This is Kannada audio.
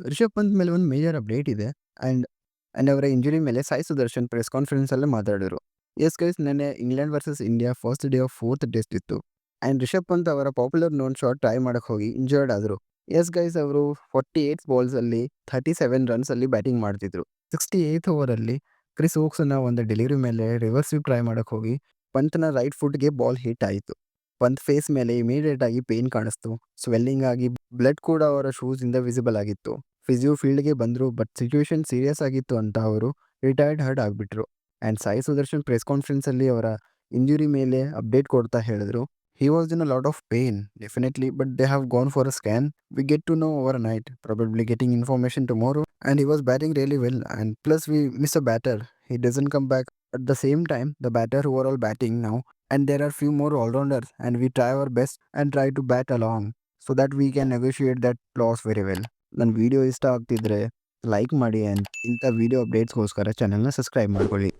ರಿಷಬ್ ಪಂತ್ ಮೇಲೆ ಒಂದು ಮೇಜರ್ ಅಪ್ಡೇಟ್ ಇದೆ. ಆ್ಯಂಡ್ ಆ್ಯಂಡ್ ಅವರ ಇಂಜುರಿ ಮೇಲೆ ಸಾಯಿ ಸುದರ್ಶನ್ ಪ್ರೆಸ್ ಕಾನ್ಫರೆನ್ಸಲ್ಲೇ ಮಾತಾಡಿದರು. ಎಸ್ ಗೈಸ್ ನೆನ್ನೆ England versus India first day of fourth test ಇತ್ತು. ಆ್ಯಂಡ್ ರಿಷಬ್ ಪಂತ್ ಅವರ ಪಾಪ್ಯುಲರ್ ನೋನ್ ಶಾಟ್ ಟ್ರೈ ಮಾಡೋಕ್ಕೆ ಹೋಗಿ ಇಂಜರ್ಡ್ ಆದರು. ಎಸ್ ಗೈಸ್ ಅವರು ಫಾರ್ಟಿ ಏಯ್ಟ್ ಬಾಲ್ಸಲ್ಲಿ ಥರ್ಟಿ ಸೆವೆನ್ ರನ್ಸಲ್ಲಿ ಬ್ಯಾಟಿಂಗ್ ಮಾಡ್ತಿದ್ರು. ಸಿಕ್ಸ್ಟಿ ಏಯ್ತ್ ಓವರಲ್ಲಿ ಕ್ರಿಸ್ ಓಕ್ಸನ್ನ ಒಂದು ಡೆಲಿವರಿ ಮೇಲೆ ರಿವರ್ಸ್ ಸ್ವೀಪ್ ಟ್ರೈ ಮಾಡೋಕ್ಕೆ ಹೋಗಿ ಪಂತ್ನ ರೈಟ್ ಫುಟ್ಗೆ ಬಾಲ್ ಹಿಟ್ ಆಯಿತು. ಪಂತ್ ಫೇಸ್ ಮೇಲೆ ಇಮಿಡಿಯೇಟ್ ಆಗಿ ಪೇನ್ ಕಾಣಿಸ್ತು. ಸ್ವೆಲ್ಲಿಂಗ್ ಆಗಿ ಬ್ಲಡ್ ಕೂಡ ಅವರ ಶೂಸ್ ಇಂದ ವಿಸಿಬಲ್ ಆಗಿತ್ತು. ಫಿಸಿಯೋ ಫೀಲ್ಡ್ಗೆ ಬಂದರು ಬಟ್ ಸಿಚುವೇಶನ್ ಸೀರಿಯಸ್ ಆಗಿತ್ತು ಅಂತ ಅವರು ರಿಟೈರ್ಡ್ ಹರ್ಡ್ ಆಗಿಬಿಟ್ರು. ಆ್ಯಂಡ್ ಸಾಯಿ ಸುದರ್ಶನ್ ಪ್ರೆಸ್ ಕಾನ್ಫರೆನ್ಸಲ್ಲಿ ಅವರ ಇಂಜುರಿ ಮೇಲೆ ಅಪ್ಡೇಟ್ ಕೊಡ್ತಾ ಹೇಳಿದ್ರು. He was in a lot of pain definitely but they have gone for a scan we get to know overnight probably getting information tomorrow and he was batting really well and plus we miss a batter he doesn't come back at the same time the batter overall batting ನಾವು and there are few more all-rounders and we try our best and try to bat along so that we can negotiate that loss very well ನನ್ನ ವಿಡಿಯೋ ಇಷ್ಟ ಆಗ್ತಿದ್ರೆ ಲೈಕ್ ಮಾಡಿ ಆ್ಯಂಡ್ ಇಂಥ ವಿಡಿಯೋ ಅಪ್ಡೇಟ್ಸ್ಗೋಸ್ಕರ ಚಾನಲ್ನ ಸಬ್ಸ್ಕ್ರೈಬ್ ಮಾಡ್ಕೊಳ್ಳಿ